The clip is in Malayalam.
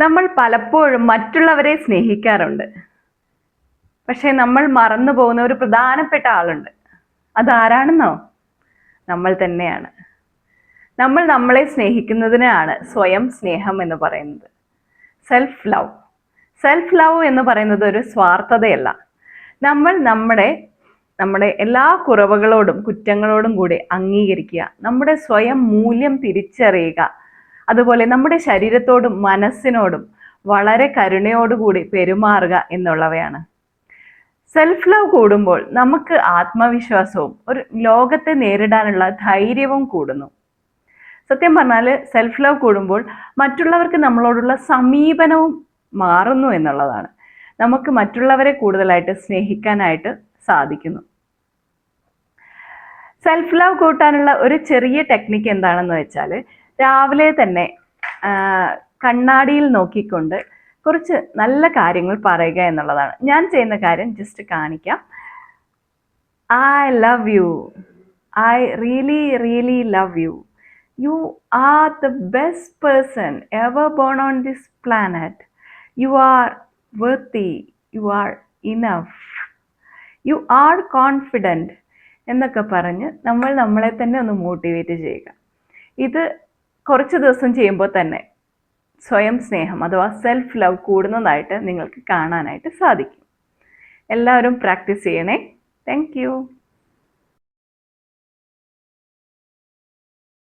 നമ്മൾ പലപ്പോഴും മറ്റുള്ളവരെ സ്നേഹിക്കാറുണ്ട്. പക്ഷേ നമ്മൾ മറന്നു പോകുന്ന ഒരു പ്രധാനപ്പെട്ട ആളുണ്ട്. അതാരാണെന്നോ? നമ്മൾ തന്നെയാണ്. നമ്മൾ നമ്മളെ സ്നേഹിക്കുന്നതിനാണ് സ്വയം സ്നേഹം എന്ന് പറയുന്നത്. സെൽഫ് ലവ് സെൽഫ് ലവ് എന്ന് പറയുന്നത് ഒരു സ്വാർത്ഥതയല്ല. നമ്മൾ നമ്മുടെ നമ്മുടെ എല്ലാ കുറവുകളോടും കുറ്റങ്ങളോടും കൂടി അംഗീകരിക്കുക. നമ്മുടെ സ്വയം മൂല്യം തിരിച്ചറിയുക. അതുപോലെ നമ്മുടെ ശരീരത്തോടും മനസ്സിനോടും വളരെ കരുണയോടുകൂടി പെരുമാറുക എന്നുള്ളവയാണ്. സെൽഫ് ലവ് കൂടുമ്പോൾ നമുക്ക് ആത്മവിശ്വാസവും ഒരു ലോകത്തെ നേരിടാനുള്ള ധൈര്യവും കൂടുന്നു. സത്യം പറഞ്ഞാൽ സെൽഫ് ലവ് കൂടുമ്പോൾ മറ്റുള്ളവർക്ക് നമ്മളോടുള്ള സമീപനവും മാറുന്നു എന്നുള്ളതാണ്. നമുക്ക് മറ്റുള്ളവരെ കൂടുതലായിട്ട് സ്നേഹിക്കാനായിട്ട് സാധിക്കുന്നു. സെൽഫ് ലവ് കൂട്ടാനുള്ള ഒരു ചെറിയ ടെക്നിക്ക് എന്താണെന്ന് വെച്ചാൽ രാവിലെ തന്നെ കണ്ണാടിയിൽ നോക്കിക്കൊണ്ട് കുറച്ച് നല്ല കാര്യങ്ങൾ പറയുക എന്നുള്ളതാണ്. ഞാൻ ചെയ്യുന്ന കാര്യം ജസ്റ്റ് കാണിക്കാം. I love you I really really love you you are the best person ever born on this planet you are worthy you are enough you are confident എന്നൊക്കെ പറഞ്ഞ് നമ്മൾ നമ്മളെ തന്നെ ഒന്ന് മോട്ടിവേറ്റ് ചെയ്യുക. ഇത് കുറച്ച് ദിവസം ചെയ്യുമ്പോൾ തന്നെ സ്വയം സ്നേഹം അഥവാ സെൽഫ് ലവ് കൂടുന്നതായിട്ട് നിങ്ങൾക്ക് കാണാനായിട്ട് സാധിക്കും. എല്ലാവരും പ്രാക്ടീസ് ചെയ്യണേ. താങ്ക്